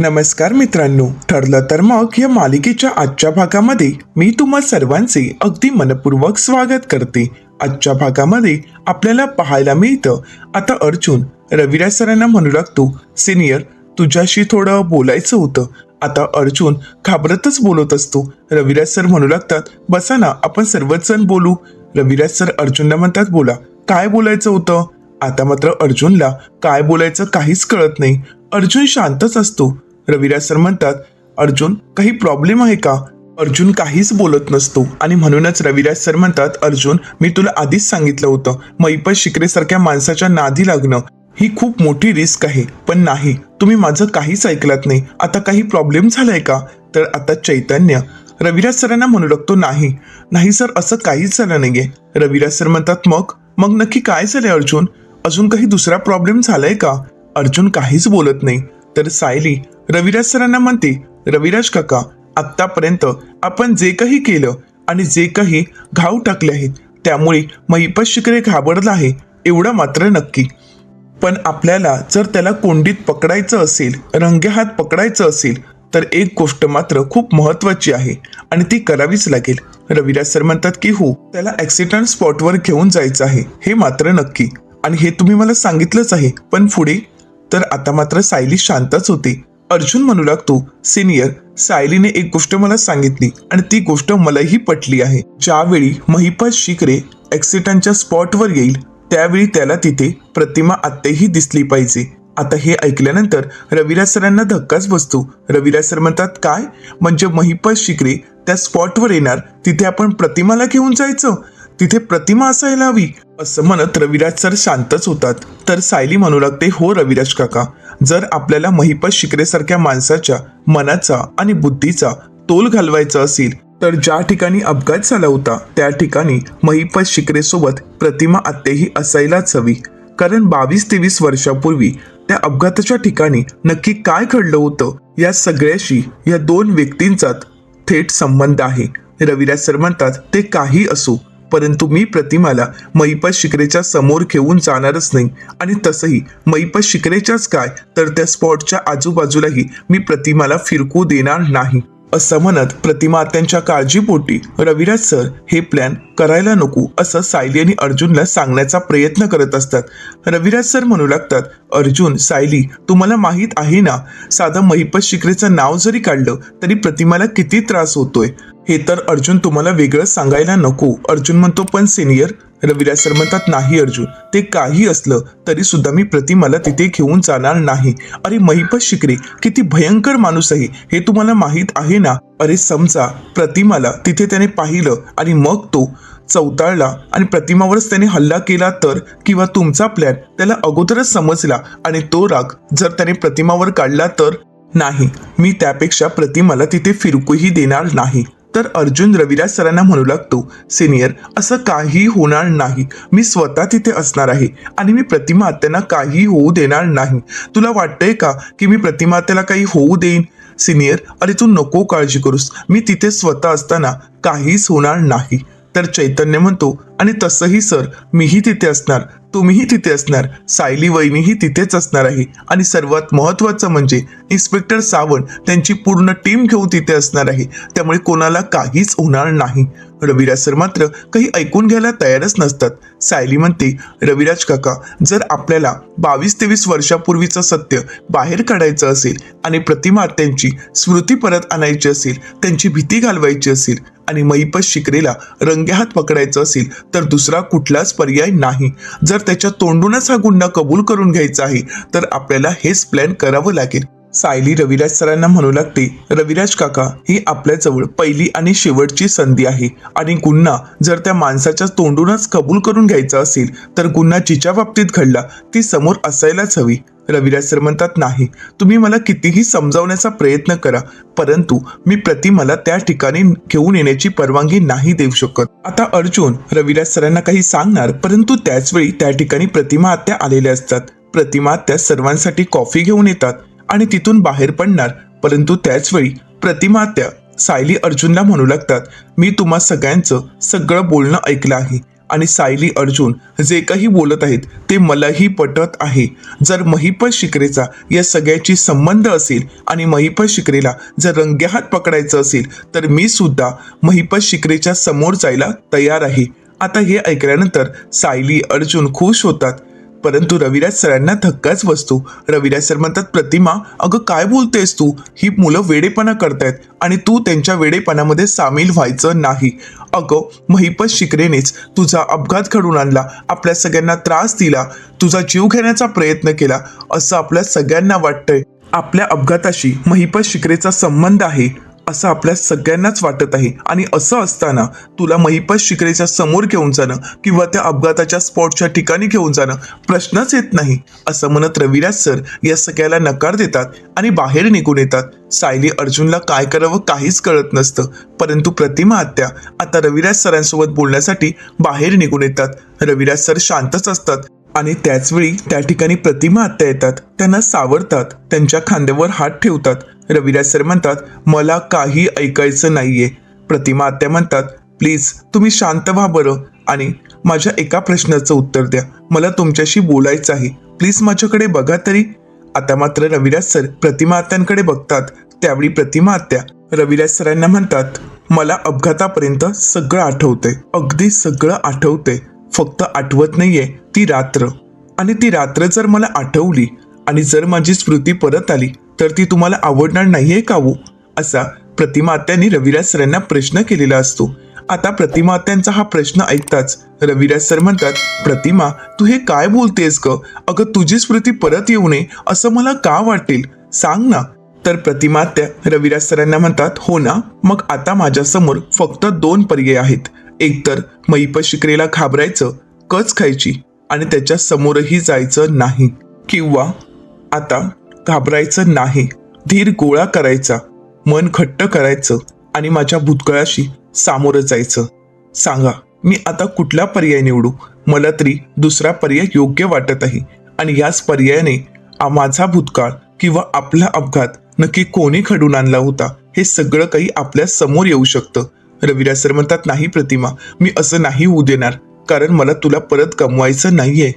नमस्कार मित्रांनो ठरलं तर मग या मालिकेच्या आजच्या भागामध्ये मी तुम्हा सर्वांचे अगदी मनपूर्वक स्वागत करते. आजच्या भागामध्ये आपल्याला पाहायला मिळतं आता अर्जुन रविराज सरांना म्हणू लागतो सिनियर तुझ्याशी थोडं बोलायचं होतं. आता अर्जुन घाबरतच बोलत असतो. रविराज सर म्हणू लागतात बसा ना आपण सर्वच जण बोलू. रविराज सर अर्जुनला म्हणतात बोला काय बोलायचं होतं? आता मात्र अर्जुनला काय बोलायचं काहीच कळत नाही. अर्जुन शांतच असतो. रविराज सर म्हणतात अर्जुन काही प्रॉब्लेम आहे का? अर्जुन काहीच बोलत नसतो. आणि म्हणूनच रविराज सर म्हणतात अर्जुन मी तुला आधीच सांगितलं होतं मैपत शिकरेसारख्या माणसाच्या नादी लागणं ही खूप मोठी रिस्क आहे. पण नाही तुम्ही माझं काहीच ऐकलात नाही. आता काही प्रॉब्लेम झालाय का? तर आता चैतन्य रविराज सरांना म्हणू लागतो नाही. नाही सर असं काहीच झालं नाहीये. रविराज सर म्हणतात मग? मग नक्की काय झालंय अर्जुन? अजून काही दुसरा प्रॉब्लेम झालाय का? अर्जुन काहीच बोलत नाही. तर सायली रविराज सरांना म्हणते रविराज काका आत्तापर्यंत आपण जे काही केलं आणि जे काही घाव टाकले आहेत त्यामुळे महिपत शिकरे घाबरला आहे एवढं मात्र नक्की. पण आपल्याला जर त्याला कोंडीत पकडायचं असेल रंगेहात पकडायचं असेल तर एक गोष्ट मात्र खूप महत्वाची आहे आणि ती करावीच लागेल. रविराज सर म्हणतात की हो त्याला ऍक्सिडेंट स्पॉटवर घेऊन जायचं आहे हे मात्र नक्की. आणि हे तुम्ही मला सांगितलंच आहे पण पुढे तर आता मात्र सायली शांतच होते. अर्जुन म्हणू लागतो सिनियर सायलीने एक गोष्ट मला सांगितली आणि ती गोष्ट मलाही पटली आहे. ज्यावेळी महिपत शिकरे ऍक्सिडेंटच्या स्पॉटवर येईल त्यावेळी त्याला तिथे प्रतिमा आत्तेही दिसली पाहिजे. आता हे ऐकल्यानंतर रविराज सरांना धक्काच बसतो. रविराज सर म्हणतात काय? म्हणजे महिपत शिकरे त्या स्पॉटवर येणार तिथे आपण प्रतिमाला घेऊन जायचं? तिथे प्रतिमा असायला हवी असं म्हणत रविराज सर शांतच होतात. तर सायली म्हणू लागते हो रविराज काका जर आपल्याला महिपत शिकरेसारख्या माणसाच्या मनाचा आणि बुद्धीचा तोल घालवायचा असेल तर ज्या ठिकाणी अपघात झाला होता त्या ठिकाणी महिपत शिकरेसोबत प्रतिमा आत्तेही असायलाच हवी. कारण बावीस तेवीस वर्षापूर्वी त्या अपघाताच्या ठिकाणी नक्की काय घडलं होतं या सगळ्याशी या दोन व्यक्तींचा थेट संबंध आहे. रविराज सर म्हणतात ते काही असो परंतु मी प्रतिमाला मैपत शिकरेच्या समोर घेऊन जाणारच नाही. आणि तसंही मैपत शिकरेच्याच काय? तर त्या स्पॉटच्या आजूबाजूलाही मी प्रतिमाला फिरकू देणार नाही. असं म्हणत प्रतिमा त्यांच्या काळजीपोटी रविराज सर हे प्लॅन करायला नको असं सायली आणि अर्जुनला सांगण्याचा प्रयत्न करत असतात. रविराज सर म्हणू लागतात अर्जुन सायली तुम्हाला माहीत आहे ना? साधं महिपत शिकरेचं नाव जरी काढलं तरी प्रतिमाला किती त्रास होतोय. हे तर अर्जुन तुम्हाला वेगळं सांगायला नको. अर्जुन म्हणतो पण सिनियर रविराज सर म्हणतात नाही अर्जुन ते काही असलं तरी सुद्धा मी प्रतिमाला तिथे घेऊन जाणार नाही. अरे महिपत शिकरे किती भयंकर माणूस आहे. हे तुम्हाला माहीत आहे ना? अरे समजा प्रतिमाला तिथे त्याने पाहिलं आणि मग तो चौताळला आणि प्रतिमावरच त्याने हल्ला केला तर किंवा तुमचा प्लॅन त्याला अगोदरच समजला आणि तो राग जर त्याने प्रतिमावर काढला तर? नाही मी त्यापेक्षा प्रतिमाला तिथे फिरकूही देणार नाही. तर अर्जुन रविराज सरांना म्हणू लागतो सिनियर असं काही होणार नाही. मी स्वतः तिथे असणार आहे आणि मी प्रतिमा आत्यांना काही होऊ देणार नाही. तुला वाटतंय का की मी प्रतिमा आत्याला काही होऊ देईन? सिनियर अरे तू नको काळजी करूस. मी तिथे स्वतः असताना काहीच होणार नाही. तर चैतन्य म्हणतो आणि तसंही सर मीही तिथे असणार. तुम्हीही तिथे असणार. सायली वहिनीही तिथेच असणार आहे. आणि सर्वात महत्वाचं म्हणजे इन्स्पेक्टर सावंत त्यांची पूर्ण टीम घेऊन तिथे असणार आहे. त्यामुळे कोणाला काहीच होणार नाही. रविराज सर मात्र काही ऐकून घ्यायला तयारच नसतात. सायली म्हणते रविराज काका जर आपल्याला बावीस तेवीस वर्षापूर्वीचं सत्य बाहेर काढायचं असेल आणि प्रतिमा त्यांची स्मृती परत आणायची असेल त्यांची भीती घालवायची असेल आणि मैपत शिकरेला रंगेहात पकडायचं असेल तर दुसरा कुठलाच पर्याय नाही. जर त्याच्या तोंडूनच हा गुन्हा कबूल करून घ्यायचा आहे तर आपल्याला हेच प्लॅन करावं लागेल. सायली रविराज सरांना म्हणू लागते रविराज काका ही आपल्याजवळ पहिली आणि शेवटची संधी आहे आणि गुन्हा जर त्या माणसाच्या तोंडूनच कबूल करून घ्यायचा असेल तर गुन्हा जिच्या बाबतीत घडला ती समोर असायलाच हवी. रविराज सर म्हणतात नाही तुम्ही मला कितीही समजावण्याचा प्रयत्न करा परंतु मी प्रतिमाला त्या ठिकाणी घेऊन येण्याची परवानगी नाही देऊ शकत. आता अर्जुन रविराज सरांना काही सांगणार परंतु त्याच वेळी त्या ठिकाणी प्रतिमा आत्या आलेल्या असतात. प्रतिमा त्या सर्वांसाठी कॉफी घेऊन येतात. आणि तिथून बाहेर पडणार. परंतु त्याचवेळी प्रतिमात्या प्रतिमा सायली अर्जुनला म्हणू लागतात मी तुम्हा सगळ्यांचं सगळं बोलणं ऐकलं आहे आणि सायली अर्जुन जे काही बोलत आहेत ते मलाही पटत आहे. जर महिपत शिकरेचा या सगळ्याची संबंध असेल आणि महिपत शिकरेला जर रंग्याहात पकडायचं असेल तर मी सुद्धा महिपत शिकरेच्या समोर जायला तयार आहे. आता हे ऐकल्यानंतर सायली अर्जुन खुश होतात. परंतु रविराज सरांना धक्काच बसतो. रविराज सर म्हणतात प्रतिमा अगं काय बोलतेस तू? ही मुलं वेडेपणा करतायत आणि तू त्यांच्या वेडेपणामध्ये सामील व्हायचं नाही. अगं महिपत शिकरेनेच तुझा अपघात घडून आणला. आपल्या सगळ्यांना त्रास दिला. तुझा जीव घेण्याचा प्रयत्न केला. असं आपल्या सगळ्यांना वाटतंय. आपल्या अपघाताशी महिपत शिकरेचा संबंध आहे. असं आपल्या सगळ्यांनाच वाटत आहे. आणि असं असताना तुला महिपत शिकरेच्या समोर घेऊन जाणं किंवा त्या अपघाताच्या स्पॉटच्या ठिकाणी घेऊन जाणं प्रश्नच येत नाही असं म्हणत रविराज सर या सगळ्याला नकार देतात आणि बाहेर निघून येतात. सायली अर्जुनला काय करावं काहीच कळत नसतं परंतु प्रतिमा आत्या आता रविराज सरांसोबत बोलण्यासाठी बाहेर निघून येतात. रविराज सर शांतच असतात. आणि त्याचवेळी त्या ठिकाणी प्रतिमा आत्या येतात. त्यांना सावरतात. त्यांच्या खांद्यावर हात ठेवतात. रविराज सर म्हणतात मला काही ऐकायचं नाहीये. प्रतिमा आत्या म्हणतात प्लीज तुम्ही शांत व्हा बरं आणि माझ्या एका प्रश्नाचं उत्तर द्या. मला तुमच्याशी बोलायचं आहे. प्लीज माझ्याकडे बघा तरी. आता मात्र रविराज सर प्रतिमा आत्यांकडे बघतात. त्यावेळी प्रतिमा आत्या रविराज सरांना म्हणतात मला अपघातापर्यंत सगळं आठवतंय. अगदी सगळं आठवतंय. फक्त आठवत नाहीये ती रात्र. आणि ती रात्र जर मला आठवली आणि जर माझी स्मृती परत आली तर ती तुम्हाला आवडणार नाहीये का हो? असा प्रतिमात्यांनी रविराज सरांना प्रश्न केलेला असतो. आता प्रतिमात्यांचा हा प्रश्न ऐकताच रविराज सर म्हणतात प्रतिमा तू हे काय बोलतेस ग? अगं तुझी स्मृती परत येऊ नये असं मला का वाटेल? सांग ना. तर प्रतिमात्या रविराज सरांना म्हणतात हो ना मग आता माझ्यासमोर फक्त दोन पर्याय आहेत. एकतर मैप शिकरेला घाबरायचं कच खायची आणि त्याच्या समोरही जायचं नाही. किंवा आता घाबरायचं नाही धीर गोळा करायचा मन घट्ट करायचं आणि माझ्या भूतकाळाशी सामोरं जायचं. सांगा मी आता कुठला पर्याय निवडू? मला तरी दुसरा पर्याय योग्य वाटत आहे आणि याच पर्यायाने माझा भूतकाळ किंवा आपला अपघात नक्की कोणी घडून आणला होता हे सगळं काही आपल्यासमोर येऊ शकतं. रविराज सर म्हणतात नाही प्रतिमा मी असं नाही होऊ देणार कारण मला तुला परत कमवायचं नाहीये.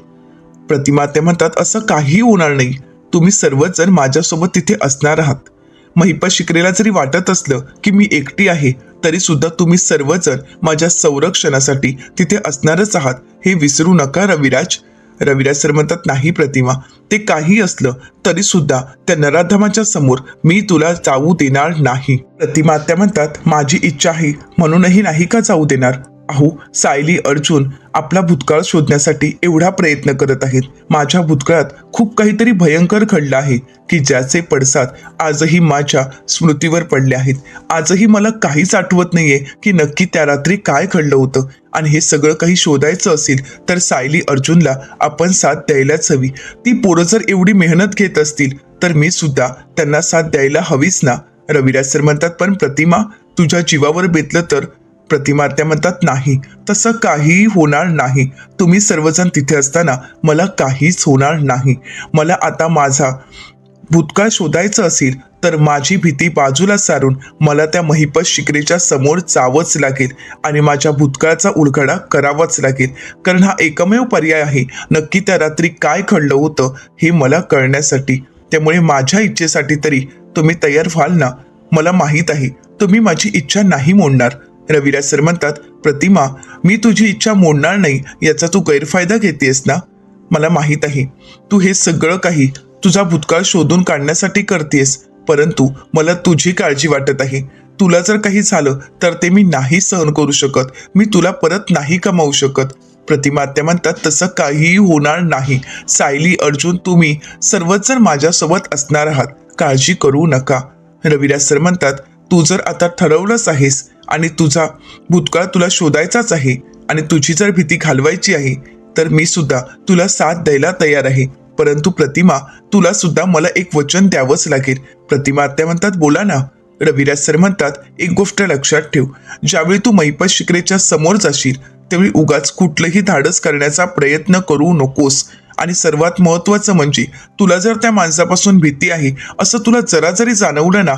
प्रतिमा ते म्हणतात असं काही होणार नाही. तुम्ही सर्वजण माझ्यासोबत तिथे असणार आहात. महिपा शिकरेला जरी वाटत असलं की मी एकटी आहे तरी सुद्धा तुम्ही सर्वजण माझ्या संरक्षणासाठी तिथे असणारच आहात. हे विसरू नका रविराज. रविराज सर म्हणतात नाही प्रतिमा ते काही असलं तरी सुद्धा त्या नराधमाच्या समोर मी तुला जाऊ देणार नाही. प्रतिमा त्या म्हणतात माझी इच्छा आहे म्हणूनही नाही का जाऊ देणार? अहो सायली अर्जुन आपला भूतकाळ शोधण्यासाठी एवढा प्रयत्न करत आहेत. माझ्या भूतकाळात खूप काहीतरी भयंकर घडलं आहे की ज्याचे पडसाद आजही माझ्या स्मृतीवर पडले आहेत. आजही मला काहीच आठवत नाहीये की नक्की त्या रात्री काय घडलं होतं. आणि हे सगळं काही शोधायचं असेल तर सायली अर्जुनला आपण साथ द्यायलाच हवी. ती पोरं जर एवढी मेहनत घेत असतील तर मी सुद्धा त्यांना साथ द्यायला हवीच ना. रविराज सर म्हणतात पण प्रतिमा तुझ्या जीवावर बेतलं तर प्रतिमा त्या म्हणतात नाही तसं काहीही होणार नाही. तुम्ही सर्वजण तिथे असताना मला काहीच होणार नाही. मला आता माझा भूतकाळ शोधायचं असेल तर माझी भीती बाजूला सारून मला त्या महिपत शिकरेच्या समोर जावंच लागेल आणि माझ्या भूतकाळाचा उलगडा करावाच लागेल. कारण हा एकमेव पर्याय आहे. नक्की त्या रात्री काय घडलं होतं हे मला कळण्यासाठी. त्यामुळे माझ्या इच्छेसाठी तरी तुम्ही तयार व्हाल ना? मला माहीत आहे. तुम्ही माझी इच्छा नाही मोडणार. रविराज सर म्हणतात प्रतिमा मी तुझी इच्छा मोडणार नाही याचा तू गैरफायदा घेतेस ना? मला माहीत आहे तू हे सगळं काही तुझा भूतकाळ शोधून काढण्यासाठी करतेस परंतु मला तुझी काळजी वाटत आहे. तुला जर काही झालं तर ते मी नाही सहन करू शकत. मी तुला परत नाही कमावू शकत. प्रतिमा आत्या म्हणतात तसं काहीही होणार नाही. सायली अर्जुन तुम्ही सर्वच जण माझ्यासोबत असणार आहात. काळजी करू नका. रविराज सर म्हणतात तू जर आता ठरवलंच आहेस आणि तुझा भूतकाळ तुला शोधायचाच आहे आणि तुझी जर भीती घालवायची आहे तर मी सुद्धा तुला साथ द्यायला तयार आहे. परंतु प्रतिमा तुला सुद्धा मला एक वचन द्यावंच लागेल. प्रतिमा आत्या म्हणतात बोला ना. रविराज सर म्हणतात एक गोष्ट लक्षात ठेव. ज्यावेळी तू मैपत शिकरेच्या समोर जाशील त्यावेळी उगाच कुठलंही धाडस करण्याचा प्रयत्न करू नकोस. आणि सर्वात महत्वाचं म्हणजे तुला जर त्या माणसापासून भीती आहे असं तुला जरा जरी जाणवलं ना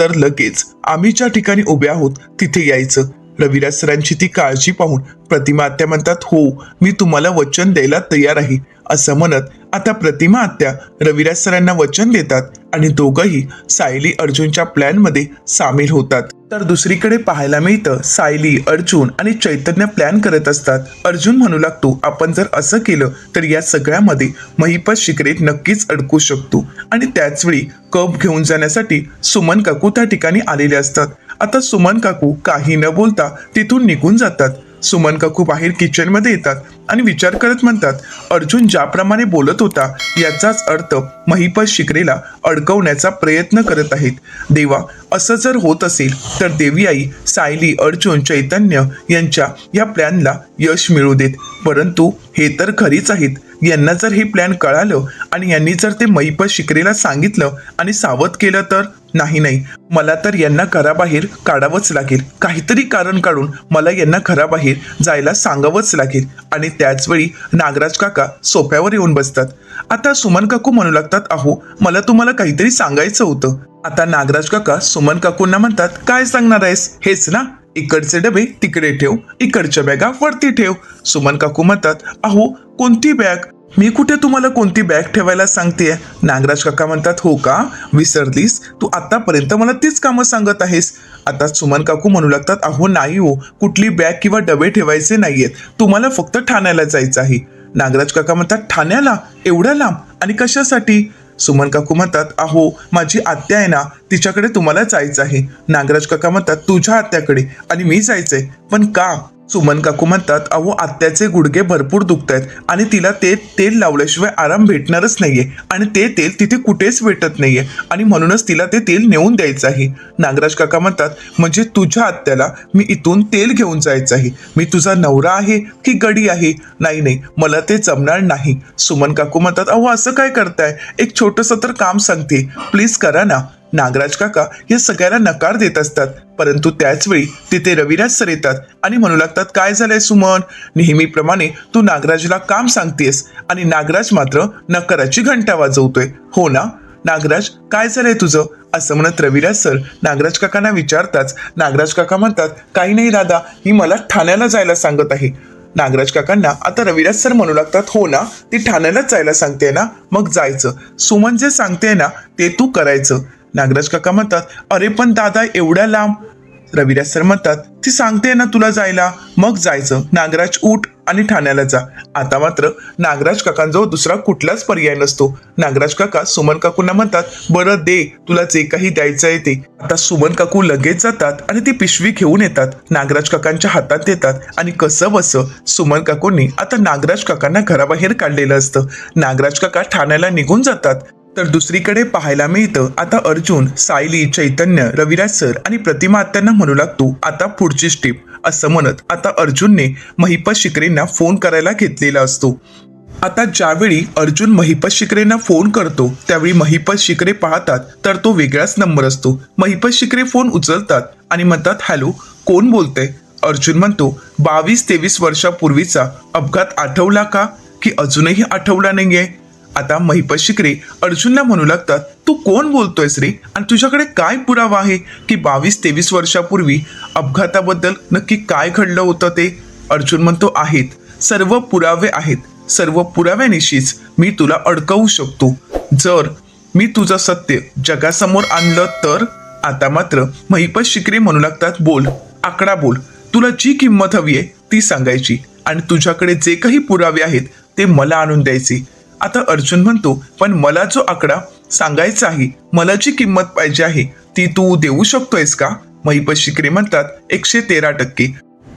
तर लगेच आम्ही ज्या ठिकाणी उभे आहोत तिथे यायचं. रविराज सरांची ती काळजी पाहून प्रतिमा आत्या म्हणतात हो मी तुम्हाला वचन द्यायला तयार आहे. असं म्हणत आता प्रतिमा आत्या रविराज सरांना वचन देतात आणि दोघंही सायली अर्जुनच्या प्लॅनमध्ये सामील होतात. तर दुसरीकडे पाहायला मिळतं सायली अर्जुन आणि चैतन्य प्लॅन करत असतात. अर्जुन म्हणू लागतो आपण जर असं केलं तर या सगळ्यामध्ये महिपत शिकरेत नक्कीच अडकू शकतो. आणि त्याचवेळी कप घेऊन जाण्यासाठी सुमन काकू त्या ठिकाणी आलेले असतात. आता सुमन काकू काही न बोलता तिथून निघून जातात. सुमन काकू बाहेर किचनमध्ये येतात आणि विचार करत म्हणतात अर्जुन ज्याप्रमाणे बोलत होता याचाच अर्थ महिपत शिकरेला अडकवण्याचा प्रयत्न करत आहेत. देवा असं जर होत असेल तर देवी आई सायली अर्जुन चैतन्य यांच्या या प्लॅनला यश मिळू देत. परंतु हे तर खरीच आहेत. यांना जर हे प्लॅन कळालं आणि यांनी जर ते महिपत शिकरेला सांगितलं आणि सावध केलं तर? नाही नाही. मला तर यांना घराबाहेर काढावंच लागेल. काहीतरी कारण काढून मला यांना घराबाहेर जायला सांगावंच लागेल. आणि त्याचवेळी नागराज काका सोफ्यावर येऊन बसतात. आता सुमन काकू म्हणू लागतात अहो मला तुम्हाला काहीतरी सांगायचं होतं. आता नागराज काका सुमन काकूंना म्हणतात काय सांगणार आहेस? हेच ना इकडचे डबे तिकडे ठेव इकडच्या बॅगा वरती ठेव. सुमन काकू म्हणतात अहो कोणती बॅग? मी कुठे तुम्हाला कोणती बॅग ठेवायला सांगते नागराज काका म्हणतात हो का? विसरलीस? तू आतापर्यंत मला तीच कामं सांगत आहेस. आता सुमन काकू म्हणू लागतात अहो नाही हो कुठली बॅग किंवा डबे ठेवायचे नाहीयेत. तुम्हाला फक्त ठाण्याला जायचं आहे. नागराज काका म्हणतात ठाण्याला? एवढ्या लांब? आणि कशासाठी? सुमन काकू म्हणतात अहो माझी आत्या आहे ना तिच्याकडे तुम्हाला जायचं आहे. नागराज काका म्हणतात तुझ्या आत्याकडे आणि मी जायचंय. पण का? सुमन काकू म्हणतात अहो आत्याचे गुडघे भरपूर दुखत आहेत आणि तिला ते तेल लावल्याशिवाय आराम भेटणारच नाहीये आणि ते तेल तिथे कुठेच भेटत नाहीये आणि म्हणूनच तिला ते तेल नेऊन द्यायचं आहे नागराज काका म्हणतात म्हणजे तुझ्या आत्याला मी इथून तेल घेऊन जायचं आहे मी तुझा नवरा आहे की गडी आहे? नाही नाही मला ते जमणार नाही. सुमन काकू म्हणतात अहो असं काय करताय? एक छोटंसं तर काम सांगते. प्लीज करा ना. नागराज काका हे सगळ्याला नकार देत असतात. परंतु त्याच वेळी तिथे रविराज सर येतात आणि म्हणू लागतात काय झालंय सुमन? नेहमीप्रमाणे तू नागराजला काम सांगतेस आणि नागराज मात्र नकाराची घंटा वाजवतोय. हो ना? नागराज काय झालंय तुझं? असं म्हणत रविराज सर नागराज काकांना विचारताच नागराज काका म्हणतात काही नाही दादा ही मला ठाण्याला जायला सांगत आहे. नागराज काकांना आता रविराज सर म्हणू लागतात हो ना ती ठाण्यालाच जायला सांगते ना? मग जायचं. सुमन जे सांगते ना ते तू करायचं. नागराज काका म्हणतात अरे पण दादा एवढ्या लांब. रविराज सर म्हणतात ती सांगते ना तुला जायला. मग जायचं. नागराज उठ आणि ठाण्याला जा. आता मात्र नागराज काकांजवळ दुसरा कुठलाच पर्याय नसतो. नागराज काका सुमन काकूंना म्हणतात बरं दे तुला जे काही द्यायचं आहे ते. आता सुमन काकू लगेच जातात आणि ती पिशवी घेऊन येतात. नागराज काकांच्या हातात देतात आणि कसं बसं सुमन काकूंनी आता नागराज काकांना घराबाहेर काढलेलं असतं. नागराज काका ठाण्याला निघून जातात. तर दुसरीकडे पाहायला मिळतं. आता अर्जुन सायली चैतन्य रविराज सर आणि प्रतिमा आत्यांना म्हणू लागतो आता पुढची स्टेप असं म्हणत आता अर्जुनने महिपत शिकरेंना फोन करायला घेतलेला असतो. आता ज्यावेळी अर्जुन महिपत शिकरेंना फोन करतो त्यावेळी महिपत शिकरे पाहतात तर तो वेगळाच नंबर असतो. महिपत शिकरे फोन उचलतात आणि म्हणतात हॅलो कोण बोलतंय? अर्जुन म्हणतो बावीस तेवीस वर्षापूर्वीचा अपघात आठवला का? की अजूनही आठवला नाहीये? आता महिपत शिकरे अर्जुनला म्हणू लागतात तू कोण बोलतोयस रे आणि तुझ्याकडे काय पुरावा आहे? की बावीस तेवीस वर्षापूर्वी अपघाताबद्दल नक्की काय घडलं होतं ते? अर्जुन म्हणतो आहेत. सर्व पुरावे आहेत. सर्व पुराव्यानिशीच मी तुला अडकवू शकतो. जर मी तुझं सत्य जगासमोर आणलं तर आता मात्र महिपत शिकरे म्हणू लागतात बोल आकडा बोल. तुला जी किंमत हवी आहे ती सांगायची. आणि तुझ्याकडे जे काही पुरावे आहेत ते मला आणून द्यायचे. आता अर्जुन म्हणतो पण मला जो आकडा सांगायचा आहे मला जी किंमत पाहिजे आहे ती तू देऊ शकतोयस का? महिपत शिकरे म्हणतात एकशे तेरा टक्के.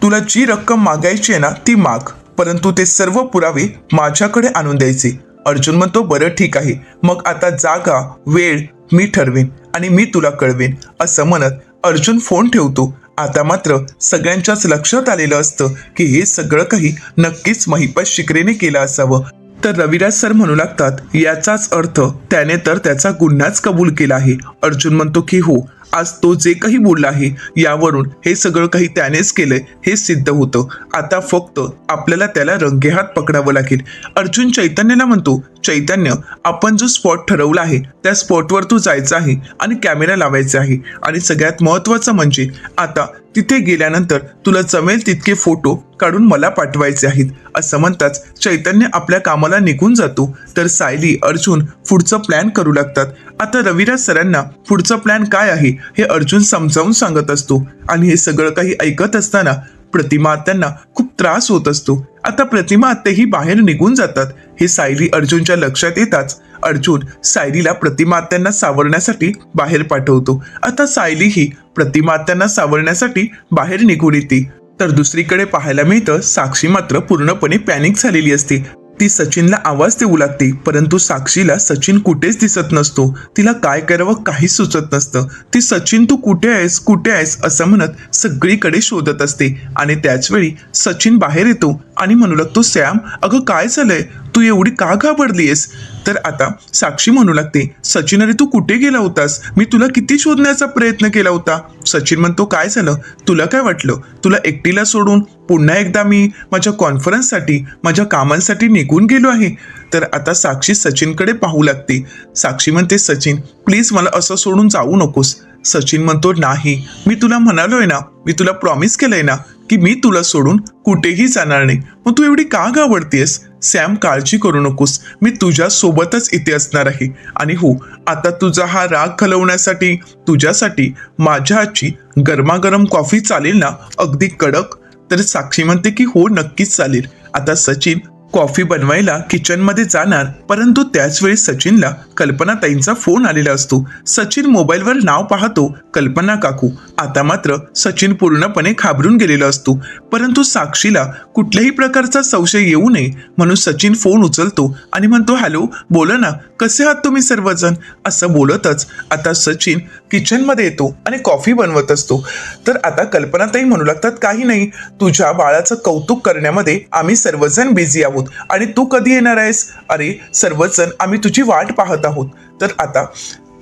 तुला जी रक्कम मागायची आहे ना ती माग. परंतु ते सर्व पुरावे माझ्याकडे आणून द्यायचे. अर्जुन म्हणतो बरं ठीक आहे. मग आता जागा वेळ मी ठरवेन आणि मी तुला कळवेन असं म्हणत अर्जुन फोन ठेवतो. आता मात्र सगळ्यांच्याच लक्षात आलेलं असतं की हे सगळं काही नक्कीच महिपत शिकरेने केलं असावं. तर रविराज सर म्हणू लागतात याचाच अर्थ त्याने तर त्याचा गुन्हाच कबूल केला आहे. अर्जुन म्हणतो की हो आज तो जे काही बोलला आहे यावरून हे सगळं काही त्यानेच केलंय हे सिद्ध होतं. आता फक्त आपल्याला त्याला रंगेहात पकडावं लागेल. अर्जुन चैतन्याला म्हणतो चैतन्य आपण जो स्पॉट ठरवला आहे त्या स्पॉटवर तू जायचं आहे आणि कॅमेरा लावायचा आहे. आणि सगळ्यात महत्वाचं म्हणजे आता तिथे गेल्यानंतर तुला जमेल तितके फोटो काढून मला पाठवायचे आहेत. असं म्हणताच चैतन्य आपल्या कामाला निघून जातो. तर सायली अर्जुन पुढचं प्लॅन करू लागतात. आता रविराज सरांना पुढचं प्लॅन काय आहे हे अर्जुन समजावून सांगत असतो. आणि हे सगळं काही ऐकत असताना प्रतिमा आत्यांना खूप त्रास होत असतो. आता प्रतिमा आत्याही बाहेर निघून जातात. हे सायली अर्जुनच्या लक्षात येताच अर्जुन सायलीला प्रतिमा आत्यांना सावरण्यासाठी बाहेर पाठवतो. आता सायली ही प्रतिमात्यांना सावरण्यासाठी बाहेर निघून येते. तर दुसरीकडे पाहायला मिळतं साक्षी मात्र पूर्णपणे पॅनिक झालेली असते. ती सचिनला आवाज देऊ लागते परंतु साक्षीला सचिन कुठेच दिसत नसतो. तिला काय करावं काहीच सुचत नसतं. ती सचिन तू कुठे आहेस? कुठे आहेस? असं म्हणत सगळीकडे शोधत असते. आणि त्याचवेळी सचिन बाहेर येतो आणि म्हणू लागतो सॅम अगं काय झालंय? तू एवढी का घाबरलीयस? तर आता साक्षी म्हणू लागते सचिन अरे तू कुठे गेला होतास? मी तुला किती शोधण्याचा प्रयत्न केला होता. सचिन म्हणतो काय झालं? तुला काय वाटलं? तुला एकटीला सोडून पुन्हा एकदा मी माझ्या कॉन्फरन्ससाठी माझ्या कामांसाठी निघून गेलो आहे? तर आता साक्षी सचिनकडे पाहू लागते. साक्षी म्हणते सचिन प्लीज मला असं सोडून जाऊ नकोस. सचिन म्हणतो नाही मी तुला म्हणालोय ना मी तुला प्रॉमिस केलंय ना की मी तुला सोडून कुठेही जाणार नाही. मग तू एवढी का घाबरतेस सॅम काळजी करू नकोस. मी तुझ्या सोबतच इथे असणार आहे. आणि हो आता तुझा हा राग घालवण्यासाठी तुझ्यासाठी माझ्या हातची गरमागरम कॉफी चालेल ना? अगदी कडक. तर साक्षी म्हणते की हो नक्कीच चालेल. आता सचिन कॉफी बनवायला किचनमध्ये जाणार परंतु त्याच वेळी सचिनला कल्पनाताईंचा फोन आलेला असतो. सचिन मोबाईलवर नाव पाहतो कल्पना काकू. आता मात्र सचिन पूर्णपणे घाबरून गेलेला असतो. परंतु साक्षीला कुठल्याही प्रकारचा संशय येऊ नये म्हणून सचिन फोन उचलतो आणि म्हणतो हॅलो बोला ना कसे आहात तुम्ही सर्वजण? असं बोलतच आता सचिन किचनमध्ये येतो आणि कॉफी बनवत असतो. तर आता कल्पनाताई म्हणू लागतात काही नाही तुझ्या बाळाचं कौतुक करण्यामध्ये आम्ही सर्वजण बिझी आहोत आणि तू कधी येणार आहेस? अरे सर्वजण आम्ही तुझी वाट पाहत आहोत. तर आता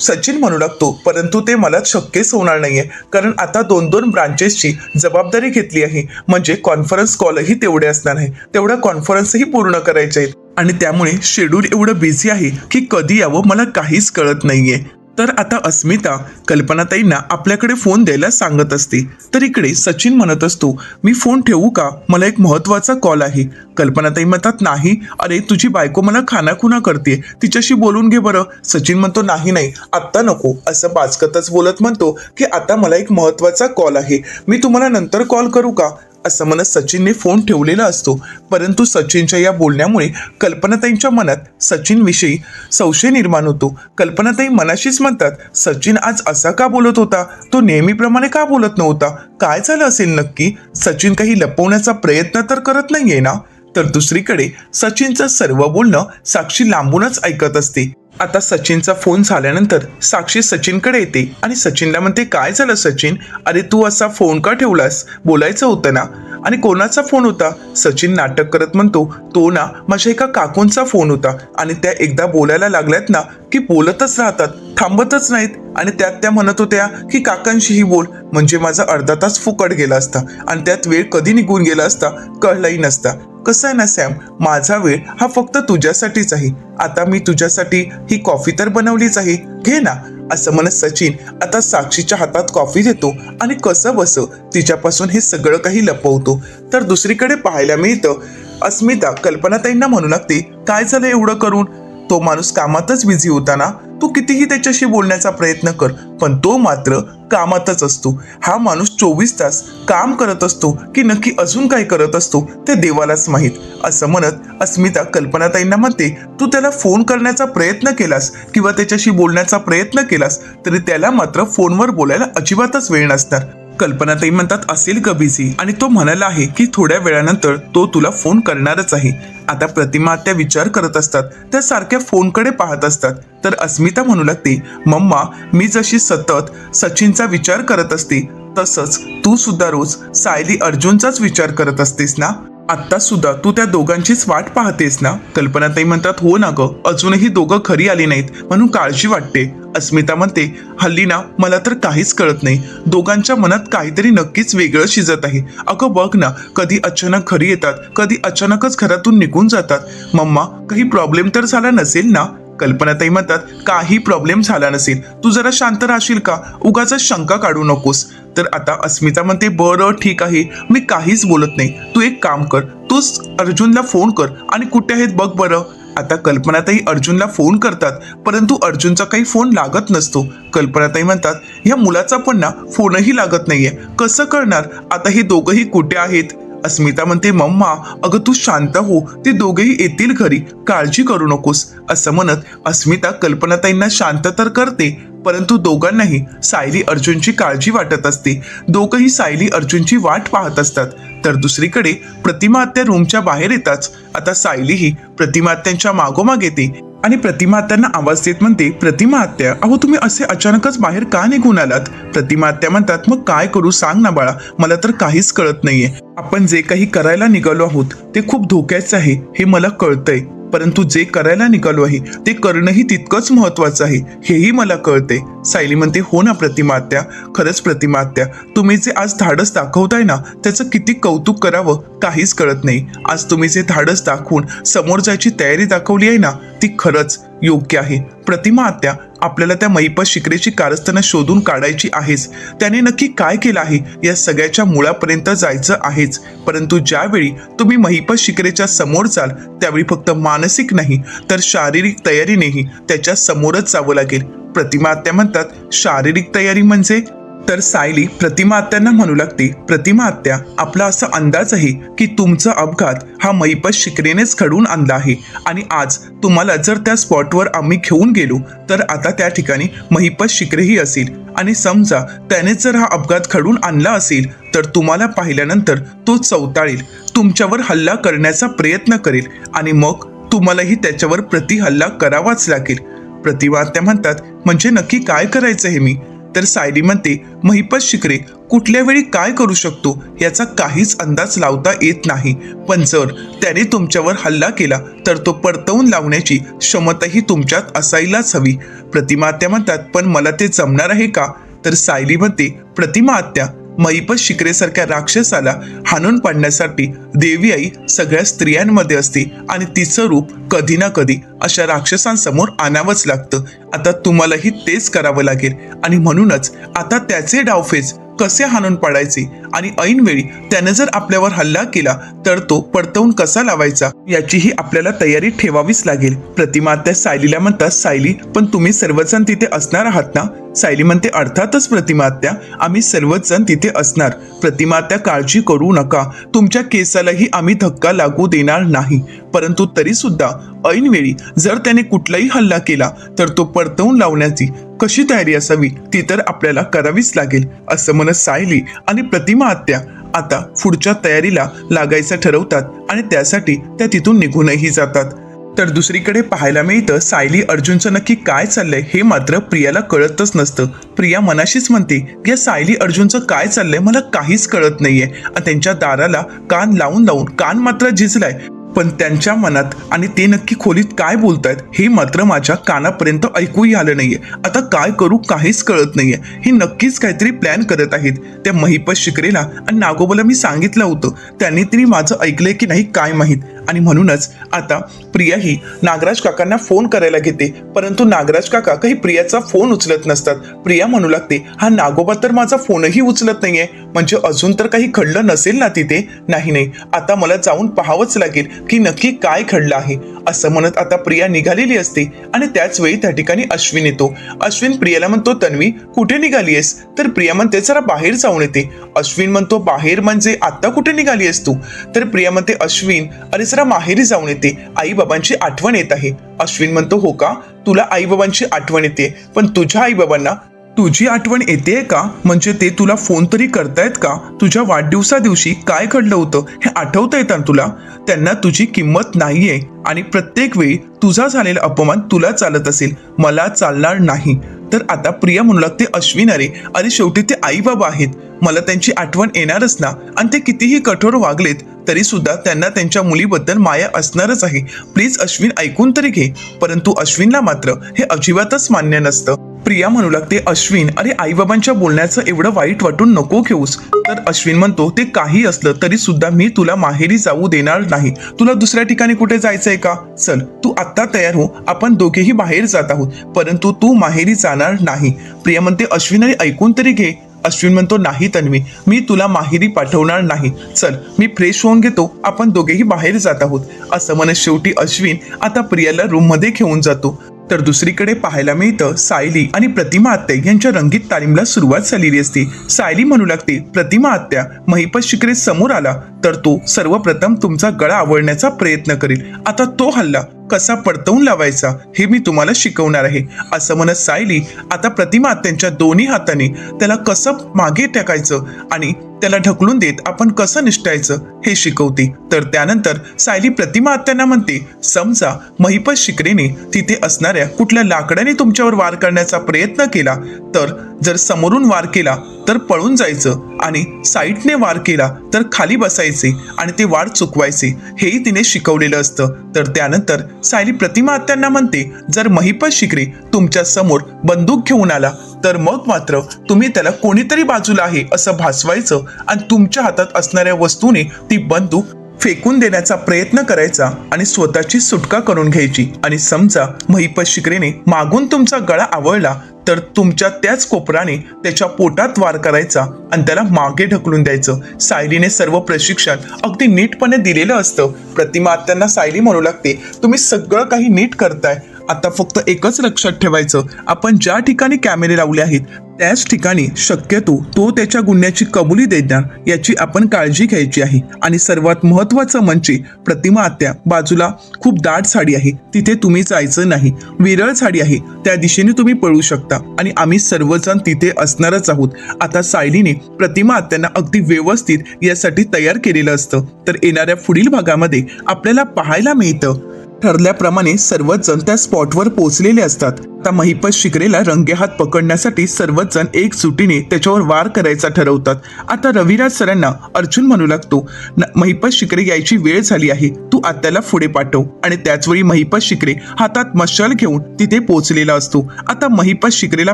सचिन म्हणू लागतो परंतु ते मला शक्यच होणार नाहीये कारण आता दोन दोन ब्रांचेसची जबाबदारी घेतली आहे. म्हणजे कॉन्फरन्स कॉलही तेवढे असणार आहे. तेवढा कॉन्फरन्सही पूर्ण करायचे आहेत. आणि त्यामुळे शेड्यूल एवढं बिझी आहे की कधी यावं मला काहीच कळत नाहीये. तर आता अस्मिता कल्पनाताईंना आपल्याकडे फोन द्यायला सांगत असते. तर इकडे सचिन म्हणत असतो मी फोन ठेवू का? मला एक महत्त्वाचा कॉल आहे. कल्पनाताई म्हणतात नाही. अरे तुझी बायको मला खानाखुना करते. तिच्याशी बोलून घे बरं. सचिन म्हणतो नाही नाही. आत्ता नको. असं पाचकतच बोलत म्हणतो की आता मला एक महत्त्वाचा कॉल आहे. मी तुम्हाला नंतर कॉल करू का? असं म्हणत सचिनने फोन ठेवलेला असतो. परंतु सचिनच्या या बोलण्यामुळे कल्पनाताईंच्या मनात सचिनविषयी संशय निर्माण होतो. कल्पनाताई मनाशीच म्हणतात सचिन आज असा का बोलत होता? तो नेहमीप्रमाणे का बोलत नव्हता? काय झालं असेल नक्की? सचिन काही लपवण्याचा प्रयत्न तर करत नाहीये ना? तर दुसरीकडे सचिनचं सर्व बोलणं साक्षी लांबूनच ऐकत असते. आता सचिनचा फोन झाल्यानंतर साक्षी सचिनकडे येते आणि सचिनला म्हणते काय झालं सचिन? अरे तू असा फोन का ठेवलास? बोलायचं होतं ना? आणि कोणाचा फोन होता? सचिन नाटक करत म्हणतो तो ना माझ्या एका काकूंचा फोन होता आणि त्या एकदा बोलायला लागल्यात ना की बोलतच राहतात थांबतच नाहीत. आणि त्यात त्या म्हणत होत्या की काकांशीही बोल. म्हणजे माझा अर्धा तास फुकट गेला असता आणि त्यात वेळ कधी निघून गेला असता कळलाही नसता. कसं आहे ना सॅम? माझा वेळ हा फक्त तुझ्यासाठीच आहे. आता मी तुझ्यासाठी ही कॉफी तर बनवलीच आहे. घे ना. असं म्हणत सचिन आता साक्षीच्या हातात कॉफी देतो आणि कसं बस तिच्यापासून हे सगळं काही लपवतो. तर दुसरीकडे पाहायला मिळतं अस्मिता कल्पनाताईंना म्हणू लागते काय झालं एवढं करून? तो माणूस कामातच बिझी होता ना तू कितीही त्याच्याशी बोलण्याचा प्रयत्न कर पण तो मात्र कामातच असतो. हा माणूस चोवीस तास काम करत असतो की नक्की अजून काय करत असतो ते देवालाच माहीत. असं म्हणत अस्मिता कल्पनाताईंना म्हणते तू त्याला फोन करण्याचा प्रयत्न केलास किंवा त्याच्याशी बोलण्याचा प्रयत्न केलास तरी त्याला मात्र फोनवर बोलायला अजिबातच वेळ नसणार. कल्पनाताई म्हणतात असेल का बिझी आणि तो म्हणाला आहे की थोड्या वेळानंतर तो तुला फोन करणारच आहे. आता प्रतिमा त्या विचार करत असतात. त्या सारख्या फोनकडे पाहत असतात. तर अस्मिता म्हणू लागते मम्मा मी जशी सतत सचिनचा विचार करत असते तसंच तू सुद्धा रोज सायली अर्जुनचाच विचार करत असतेस ना? आत्ता सुद्धा तू त्या दोघांचीच वाट पाहतेस ना? कल्पनाताई म्हणतात हो ना ग अजूनही दोघं खरी आली नाहीत म्हणून काळजी वाटते. अस्मिता म्हणते हल्ली ना मला तर काहीच कळत नाही. दोघांच्या मनात काहीतरी नक्कीच वेगळं शिजत आहे. अगं बघ ना कधी अचानक घरी येतात कधी अचानकच घरातून निघून जातात. मम्मा काही प्रॉब्लेम तर झाला नसेल ना? कल्पनाताई म्हणतात काही प्रॉब्लेम झाला नसेल. तू जरा शांत राहशील का? उगाच शंका काढू नकोस. तर आता अस्मिता म्हणते बरं ठीक आहे. मी काहीच बोलत नाही. तू एक काम कर. तूच अर्जुनला फोन कर आणि कुठे आहेत बघ बरं. आता कल्पनाताई अर्जुनला फोन करतात परंतु अर्जुनचा काही फोन लागत नसतो. कल्पनाताई म्हणतात ह्या मुलाचा पण ना फोनही लागत नाहीये. कसं कळणार आता हे दोघंही कुठे आहेत? अस्मिता म्हणते मम्मा अगं तू शांत हो ते दोघेही येतील घरी काळजी करू नकोस. असं म्हणत अस्मिता कल्पनाताईंना शांत तर करते परंतु दोघांनाही सायली अर्जुनची काळजी वाटत असते. दोघंही सायली अर्जुनची वाट पाहत असतात. तर दुसरीकडे प्रतिमा आत्या रूमच्या बाहेर येताच. आता सायलीही प्रतिमा आत्यांच्या मागोमाग येते. आणि प्रतिमा आत्यांना आवाज देत म्हणते प्रतिमा आत्या अहो तुम्ही असे अचानकच बाहेर का निघून आलात? प्रतिमा आत्या म्हणतात मग काय करू सांग ना बाळा मला तर काहीच कळत नाहीये. आपण जे काही करायला निघालो आहोत ते खूप धोक्याचं आहे हे मला कळतंय. परंतु जे करायला निघालो आहे ते करणंही तितकंच महत्वाचं आहे हेही मला कळते. सायली म्हणते हो ना प्रतिमात्या खरंच प्रतिमात्या तुम्ही जे आज धाडस दाखवताय ना त्याचं किती कौतुक करावं काहीच कळत नाही. आज तुम्ही जे धाडस दाखवून समोर जायची तयारी दाखवली आहे ना ती खरंच योग्य आहे. प्रतिमा आत्या आपल्याला त्या महिपत शिकरेची कारस्थानं शोधून काढायची आहेच. त्याने नक्की काय केलं आहे? या सगळ्याच्या मुळापर्यंत जायचं आहेच. परंतु ज्यावेळी तुम्ही महिपत शिकरेच्या समोर जाल त्यावेळी फक्त मानसिक नाही तर शारीरिक तयारीनेही त्याच्या समोरच जावं लागेल. प्रतिमा आत्या म्हणतात शारीरिक तयारी म्हणजे तर सायली प्रतिमा आत्यांना म्हणू लागते प्रतिमा आत्या आपला असा अंदाज आहे की तुमचा अपघात हा महिपत शिकरेनेच घडवून आणला आहे. आणि आज तुम्हाला जर त्या स्पॉटवर आम्ही घेऊन गेलो तर आता त्या ठिकाणी महिपत शिकरेही असेल. आणि समजा त्याने जर हा अपघात घडून आणला असेल तर तुम्हाला पाहिल्यानंतर तो चवताळेल तुमच्यावर हल्ला करण्याचा प्रयत्न करेल. आणि मग तुम्हालाही त्याच्यावर प्रतिहल्ला करावाच लागेल. प्रतिमा त्या म्हणतात म्हणजे नक्की काय करायचं हे मी? तर सायली म्हणते महिपत शिकरे कुठल्या वेळी काय करू शकतो याचा काहीच अंदाज लावता येत नाही. पण जर त्याने तुमच्यावर हल्ला केला तर तो परतवून लावण्याची क्षमताही तुमच्यात असायलाच हवी. प्रतिमा आत्या म्हणतात पण मला ते जमणार आहे का? तर सायली म्हणते प्रतिमा आत्या महिपत शिकरेसारख्या राक्षसाला हाणून पाडण्यासाठी देवी आई सगळ्या स्त्रियांमध्ये असते आणि तिचं रूप कधी ना कधी अशा राक्षसांसमोर आणावंच लागतं. आता तुम्हालाही तेच करावं लागेल. आणि म्हणूनच आता त्याचे डावफेज कसे हाणून पाडायचे आणि ऐनवेळी त्याने जर आपल्यावर हल्ला केला तर तो परतवून कसा लावायचा याचीही आपल्याला तयारी ठेवावीच लागेल. प्रतिमा त्या सायलीला म्हणतात सायली पण तुम्ही सर्वजण तिथे असणार आहात ना? सायली म्हणते अर्थातच प्रतिमात्या आम्ही सर्वच जण तिथे असणार. प्रतिमात्या काळजी करू नका. तुमच्या केसालाही आम्ही धक्का लागू देणार नाही. परंतु तरी सुद्धा ऐनवेळी जर त्याने कुठलाही हल्ला केला तर तो परतवून लावण्याची कशी तयारी असावी ती तर आपल्याला करावीच लागेल असं म्हणत सायली आणि प्रतिमा आत्या आता पुढच्या तयारीला लागायचं ठरवतात आणि त्यासाठी त्या तिथून निघूनही जातात. तर दुसरीकडे पाहायला मिळतं सायली अर्जुनचं नक्की काय चाललंय हे मात्र प्रियाला कळतच नसतं. प्रिया मनाशीच म्हणते या सायली अर्जुनचं काय चाललंय मला काहीच कळत नाहीये. आणि त्यांच्या दाराला कान लावून लावून कान मात्र झिजलाय. पण त्यांच्या मनात आणि ते नक्की खोलीत काय बोलतायत हे मात्र माझ्या कानापर्यंत ऐकूही आलं नाहीये. आता काय करू काहीच कळत नाहीये. हे नक्कीच काहीतरी प्लॅन करत आहेत. त्या महिपत शिकरेला आणि नागोबाला मी सांगितलं होतं. त्यांनी तरी माझं ऐकलंय की नाही काय माहीत. आणि म्हणूनच आता प्रिया ही नागराज काकांना फोन करायला घेते. परंतु नागराज काका काही प्रियाचा फोन उचलत नसतात. प्रिया म्हणू लागते हा नागोबा तर माझा फोनही उचलत नाहीये. म्हणजे अजून तर काही घडलं नसेल ना तिथे? नाही नाही. आता मला जाऊन पाहावंच लागेल की नक्की काय घडलं आहे. असं म्हणत आता प्रिया निघालेली असते आणि त्याच वेळी त्या ठिकाणी अश्विन येतो. अश्विन प्रियाला म्हणतो तन्वी कुठे निघालीयस तर प्रिया म्हणते जरा बाहेर जाऊन येते. अश्विन म्हणतो बाहेर म्हणजे आता कुठे निघाली आहेस तू? तर प्रिया म्हणते अश्विन अरे जरा माहेरी जाऊन येते. आई बाबांची आठवण येत आहे. अश्विन म्हणतो हो का? तुला आई बाबांची आठवण येते. पण तुझ्या आई बाबांना तुझी आठवण येते का? म्हणजे ते तुला फोन तरी करतायत का? तुझ्या वाढदिवसा दिवशी काय घडलं होतं? हे आठवता येतं तुला? त्यांना तुझी किंमत नाहीये. आणि प्रत्येक वेळी तुझा झालेला अपमान तुला चालत असेल. मला चालणार नाही. तर आता प्रिया म्हणू लागते अश्विन अरे अरे शेवटी ते आई बाबा आहेत. मला त्यांची आठवण येणारच ना. आणि ते कितीही कठोर वागलेत तरी सुद्धा त्यांना त्यांच्या मुलीबद्दल माया असणारच आहे. प्लीज अश्विन ऐकून तरी घे. परंतु अश्विनला मात्र हे अजिबातच मान्य नसतं. प्रिया म्हणू लागते अश्विन अरे आईबाबांच्या बोलण्याचं एवढं वाईट वाटून नको घेऊस. तर अश्विन म्हणतो ते काही असलं तरी सुद्धा मी तुला माहेरी जाऊ देणार नाही. तुला दुसऱ्या ठिकाणी कुठे जायचंय का? चल तू आत्ता तयार हो. आपण दोघेही बाहेर जात आहोत. परंतु तू माहेरी जाणार नाही. प्रिया म्हणते अश्विन अरे ऐकून तरी घे. अश्विन म्हणतो नाही तन्वी मी तुला माहेरी पाठवणार नाही. चल मी फ्रेश होऊन घेतो. आपण दोघेही बाहेर जात आहोत. असं म्हणत शेवटी अश्विन आता प्रियाला रूममध्ये घेऊन जातो. तर दुसरीकडे पाहायला मिळतं सायली आणि प्रतिमा आत्या यांच्या रंगीत तालीमला सुरुवात झालेली असते. सायली म्हणू लागते प्रतिमा आत्या महिपत शिकरे समोर आला तर तो सर्वप्रथम तुमचा गळा आवळण्याचा प्रयत्न करेल. आता तो हल्ला कसा पडतवून लावायचा हे मी तुम्हाला शिकवणार आहे. असं म्हणत सायली आता प्रतिमा आत्यांच्या दोन्ही हाताने त्याला कसं मागे टाकायचं आणि त्याला ढकलून देत आपण कसं निष्ठायचं हे शिकवते. तर त्यानंतर सायली प्रतिमा आत्यांना म्हणते समजा महिपत शिकरेने तिथे असणाऱ्या कुठल्या लाकडाने तुमच्यावर वार करण्याचा प्रयत्न केला तर जर समोरून वार केला तर पळून जायचं. आणि साईटने वार केला तर खाली बसायचे आणि ते वार चुकवायचे. हेही तिने शिकवलेलं असतं. तर त्यानंतर सायली प्रतिमा आत्यांना म्हणते जर महिपत शिकरे तुमच्यासमोर बंदूक घेऊन आला तर मग मात्र तुम्ही त्याला कोणीतरी बाजूला आहे असं भासवायचं आणि तुमच्या हातात असणाऱ्या वस्तूने ती बंदूक फेकून देण्याचा प्रयत्न करायचा आणि स्वतःची सुटका करून घ्यायची. आणि समजा महिपत शिकरेने मागून तुमचा गळा आवळला तर तुमच्या त्याच कोपराने त्याच्या पोटात वार करायचा आणि त्याला मागे ढकलून द्यायचं. सायलीने सर्व प्रशिक्षण अगदी नीटपणे दिलेलं असतं. प्रतिमा त्यांना सायली म्हणू लागते तुम्ही सगळं काही नीट करताय आता फक्त एकच लक्षात ठेवायचं आपण ज्या ठिकाणी कॅमेरे लावले आहेत त्याच ठिकाणी शक्यतो तो त्याच्या गुन्ह्याची कबुली देणार याची आपण काळजी घ्यायची आहे. आणि सर्वात महत्वाचं म्हणजे प्रतिमा आत्या बाजूला खूप दाट साडी आहे तिथे तुम्ही जायचं नाही. विरळ साडी आहे त्या दिशेने तुम्ही पळू शकता. आणि आम्ही सर्वजण तिथे असणारच आहोत. आता सायलीने प्रतिमा आत्यांना अगदी व्यवस्थित यासाठी तयार केलेलं असतं. तर येणाऱ्या पुढील भागामध्ये आपल्याला पाहायला मिळतं. ठरल्याप्रमाणे सर्वच जण त्या स्पॉटवर पोहोचलेले असतात. आता महिपत शिकरेला रंगेहात पकडण्यासाठी सर्वच जण एकजुटीने त्याच्यावर वार करायचा ठरवतात. आता रविराज सरांना अर्जुन म्हणू लागतो "न- महिपत शिकरे यायची वेळ झाली आहे. तू आत्याला पुढे पाठव. आणि त्याचवेळी महिपत शिकरे हातात मशाल घेऊन तिथे पोहोचलेला असतो. आता महिपत शिकरेला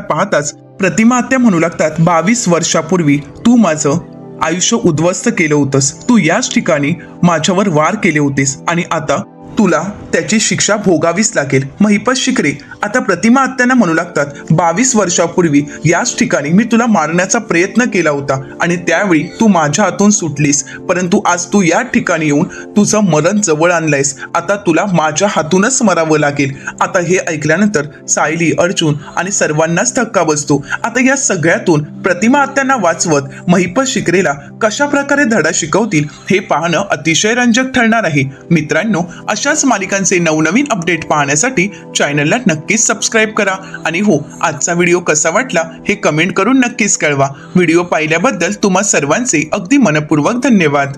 पाहताच प्रतिमा आत्या म्हणू लागतात बावीस वर्षापूर्वी तू माझं आयुष्य उद्ध्वस्त केलं होतंस. तू याच ठिकाणी माझ्यावर वार केले होतेस. आणि आता तुला त्याची शिक्षा भोगावीच लागेल. महिपत शिकरे आता प्रतिमा आत्यांना म्हणू लागतात बावीस वर्षापूर्वी याच ठिकाणी मी तुला मारण्याचा प्रयत्न केला होता आणि त्यावेळी तू माझ्या हातून सुटलीस. परंतु आज तू या ठिकाणी येऊन तुझं मरण जवळ आणलंयस. आता तुला माझ्या हातूनच मरावं लागेल. आता हे ऐकल्यानंतर सायली अर्जुन आणि सर्वांनाच धक्का बसतो. आता या सगळ्यातून प्रतिमा आत्यांना वाचवत महिपत शिकरेला कशा प्रकारे धडा शिकवतील हे पाहणं अतिशय रंजक ठरणार आहे. मित्रांनो अशाच मालिकांचे नवनवीन अपडेट पाहण्यासाठी चॅनलला नक्कीच सबस्क्राईब करा. आणि हो आजचा व्हिडिओ कसा वाटला हे कमेंट करून नक्कीच कळवा. व्हिडिओ पाहिल्याबद्दल तुम्हा सर्वांचे अगदी मनपूर्वक धन्यवाद.